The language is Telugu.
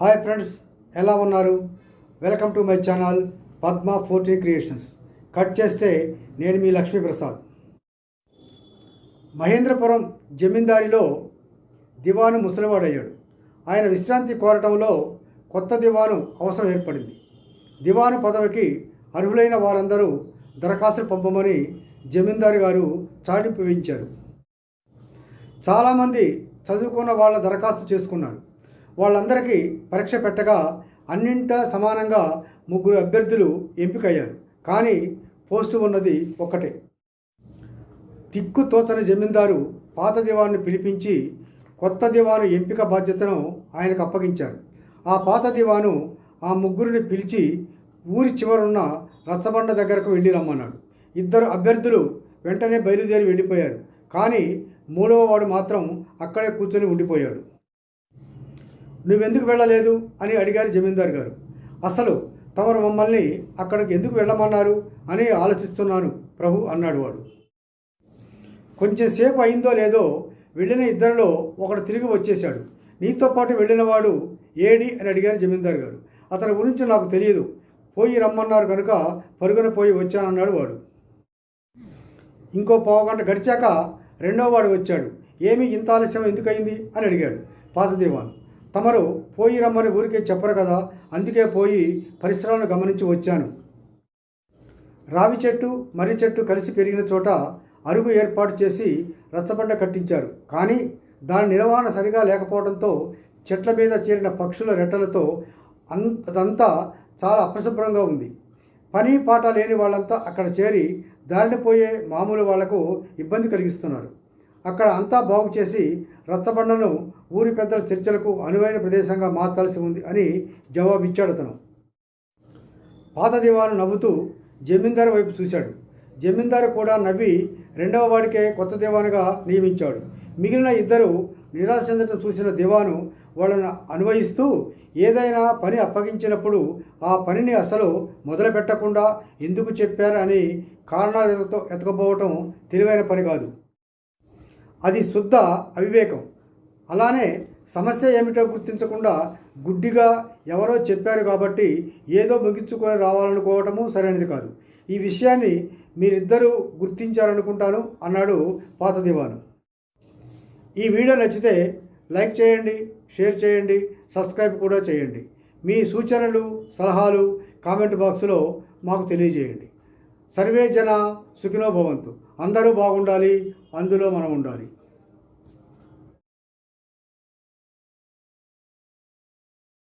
హాయ్ ఫ్రెండ్స్ ఎలా ఉన్నారు? Welcome to my channel Padma forty creations. Cut చేస్తే నేను మీ లక్ష్మీప్రసాద్ మహేంద్రపురం జమీందారిలో దివాను ముసలివాడయ్యాడు. ఆయన విశ్రాంతి కోరటంలో కొత్త దివాను అవసరం ఏర్పడింది. దివాను పదవికి అర్హులైన వారందరూ దరఖాస్తులు పంపమని జమీందారు గారు చాటింపు వేయించారు చాలామంది చదువుకున్న వాళ్ళ దరఖాస్తు చేసుకున్నారు. వాళ్ళందరికీ పరీక్ష పెట్టగా అన్నింటా సమానంగా ముగ్గురు అభ్యర్థులు ఎంపికయ్యారు. కానీ పోస్టు ఉన్నది ఒక్కటే. తిక్కు తోచని జమీందారు పాత దివాను పిలిపించి కొత్త దివాను ఎంపిక బాధ్యతను ఆయనకు అప్పగించారు. ఆ పాత దివాను ఆ ముగ్గురిని పిలిచి ఊరి చివరున్న రచ్చబండ దగ్గరకు వెళ్ళి రమ్మన్నాడు. ఇద్దరు అభ్యర్థులు వెంటనే బయలుదేరి వెళ్ళిపోయారు. కానీ మూడవ వాడు మాత్రం అక్కడే కూర్చొని ఉండిపోయాడు. నువ్వెందుకు వెళ్ళలేదు? అని అడిగారు జమీందారు గారు. అసలు తమరు మమ్మల్ని అక్కడికి ఎందుకు వెళ్ళమన్నారు? అని ఆలోచిస్తున్నాను ప్రభు అన్నాడు వాడు. కొంచెంసేపు అయిందో లేదో వెళ్ళిన ఇద్దరిలో ఒకడు తిరిగి వచ్చేశాడు. నీతో పాటు వెళ్ళినవాడు ఏడి అని అడిగారు జమీందారు గారు. అతని గురించి నాకు తెలియదు. పోయి రమ్మన్నారు కనుక పరుగున పోయి వచ్చానన్నాడు వాడు. ఇంకో పావుగంట గడిచాక రెండో వాడు వచ్చాడు. ఏమి ఇంత ఆలస్యం ఎందుకయింది? అని అడిగాడు. పాతదేవాను తమరు పోయి రమ్మని ఊరికే చెప్పరు కదా అందుకే పోయి పరిసరాలను గమనించి వచ్చాను. రావి చెట్టు మర్రి చెట్టు కలిసి పెరిగిన చోట అరుగు ఏర్పాటు చేసి రచ్చబండ కట్టించారు. కానీ దాని నిర్వహణ సరిగా లేకపోవడంతో చెట్ల మీద చేరిన పక్షుల రెట్టలతో అన్ అదంతా చాలా అప్రశుభ్రంగా ఉంది. పని పాట లేని వాళ్ళంతా అక్కడ చేరి దారిని పోయే మామూలు వాళ్ళకు ఇబ్బంది కలిగిస్తున్నారు. అక్కడ అంతా బాగు చేసి రచ్చబండను ఊరి పెద్దల చర్చలకు అనువైన ప్రదేశంగా మార్చాల్సి ఉంది అని జవాబిచ్చాడు అతను. పాత దివాను నవ్వుతూ జమీందారు వైపు చూశాడు. జమీందారు కూడా నవ్వి రెండవ వాడికే కొత్త దివానుగా నియమించాడు. మిగిలిన ఇద్దరు నిరాశ చెందటం చూసిన దివాను వాళ్ళను అన్వయిస్తూ ఏదైనా పని అప్పగించినప్పుడు ఆ పనిని అసలు మొదలు పెట్టకుండా ఎందుకు చెప్పారని కారణాలు ఎతకపోవటం తెలివైన పని కాదు. అది శుద్ధ అవివేకం. అలానే సమస్య ఏమిటో గుర్తించకుండా గుడ్డిగా ఎవరో చెప్పారు కాబట్టి ఏదో ముగించుకొని రావాలనుకోవటము సరైనది కాదు. ఈ విషయాన్ని మీరిద్దరూ గుర్తించారనుకుంటాను అన్నాడు పాత దివాను. ఈ వీడియో నచ్చితే లైక్ చేయండి షేర్ చేయండి సబ్స్క్రైబ్ కూడా చేయండి. మీ సూచనలు సలహాలు కామెంట్ బాక్స్లో మాకు తెలియజేయండి. సర్వే జన సుఖినో భవంతు. అందరూ బాగుండాలి అందులో మనం ఉండాలి.